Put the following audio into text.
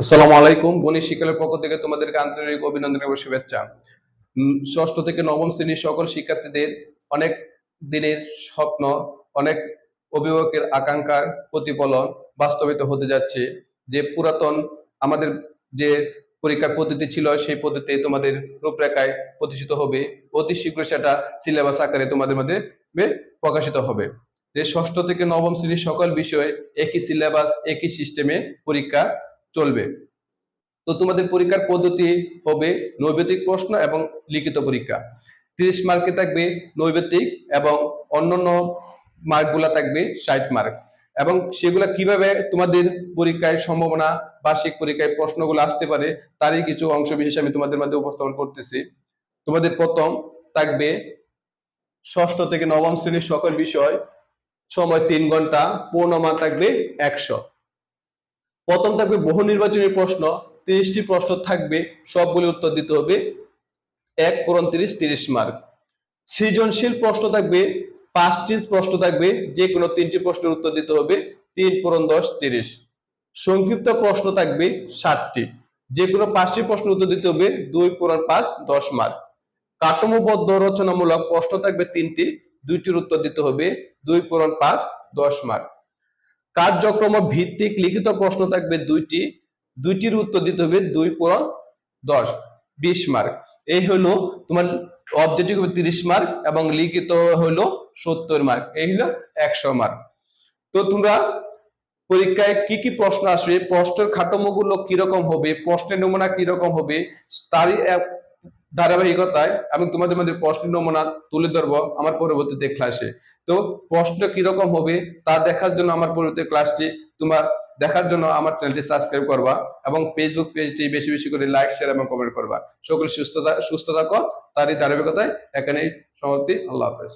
আসসালামু আলাইকুম। গণিত শিক্ষার পক্ষ থেকে তোমাদেরকে আন্তরিক অভিনন্দন এবং শুভেচ্ছা। ষষ্ঠ থেকে নবম শ্রেণির সকল শিক্ষার্থীদের অনেক দিনের স্বপ্ন, অনেক অভিভাবকের আকাঙ্ক্ষার প্রতিফলন বাস্তবিত হতে যাচ্ছে। যে পুরাতন আমাদের যে পরীক্ষার পদ্ধতি ছিল, সেই পদ্ধতি তোমাদের রূপরেখায় প্রতিষ্ঠিত হবে। অতি শীঘ্র সেটা সিলেবাস আকারে তোমাদের মধ্যে প্রকাশিত হবে। যে ষষ্ঠ থেকে নবম শ্রেণির সকল বিষয়ে একই সিলেবাস, একই সিস্টেমে পরীক্ষা চলবে। তো তোমাদের পরীক্ষার পদ্ধতি হবে নৈবেদিক প্রশ্ন এবং লিখিত পরীক্ষা। তিরিশ মার্কে থাকবে নৈবেদিক এবং অন্যান্য মার্কগুলা থাকবে ষাট মার্ক। এবং সেগুলা কীভাবে তোমাদের পরীক্ষায় সম্ভাবনা, বার্ষিক পরীক্ষায় প্রশ্নগুলো আসতে পারে, তারই কিছু অংশ বিশেষ আমি তোমাদের মধ্যে উপস্থাপন করতেছি। তোমাদের প্রথম থাকবে ষষ্ঠ থেকে নবম শ্রেণির সকল বিষয়, সময় তিন ঘণ্টা, পূর্ণমান থাকবে একশো। প্রথম থাকবে বহু নির্বাচনী প্রশ্ন, তিরিশটি প্রশ্ন থাকবে, সবগুলি উত্তর দিতে হবে। এক পূরণ তিরিশ তিরিশ মার্ক। সৃজনশীল প্রশ্ন থাকবে, পাঁচটি প্রশ্ন থাকবে যে কোনো তিনটি প্রশ্নের উত্তর দিতে হবে, তিন পূরণ দশ, তিরিশ। সংক্ষিপ্ত প্রশ্ন থাকবে ষাটটি যে কোনো পাঁচটি প্রশ্ন উত্তর দিতে হবে, দুই পূরণ পাঁচ, দশ মার্ক। কাঠামোবদ্ধ রচনামূলক প্রশ্ন থাকবে তিনটি, দুইটির উত্তর দিতে হবে, দুই পূরণ পাঁচ, দশ মার্ক। কার্যক্রম ভিত্তিক লিখিত প্রশ্ন থাকবে দুইটি। দুইটির উত্তর দিতে হবে দুই পূরণ দশ, বিশ মার্ক। এই হলো তোমার অবজেক্টিভ হবে তিরিশ মার্ক এবং লিখিত হলো সত্তর মার্ক। এই হলো একশো মার্ক। তো তোমরা পরীক্ষায় কি কি প্রশ্ন আসবে, প্রশ্নের কাঠামোগুলো কীরকম হবে, প্রশ্নের নমুনা কীরকম হবে, তারই ধারাবাহিকতায় আমি তোমাদের মধ্যে প্রশ্ন নমুনা তুলে ধরব, আমার পরবর্তীতে ক্লাসে তো প্রশ্নটা কীরকম হবে তা দেখার জন্য আমার পরবর্তী ক্লাসটি তোমার দেখার জন্য আমার চ্যানেলটি সাবস্ক্রাইব করবা এবং ফেসবুক পেজটি বেশি বেশি করে লাইক শেয়ার এবং কমেন্ট করবা। সকল সুস্থতা, সুস্থ থাকো, তারই ধারাবাহিকতায় এখানেই সমাপ্তি। আল্লাহ হাফেজ।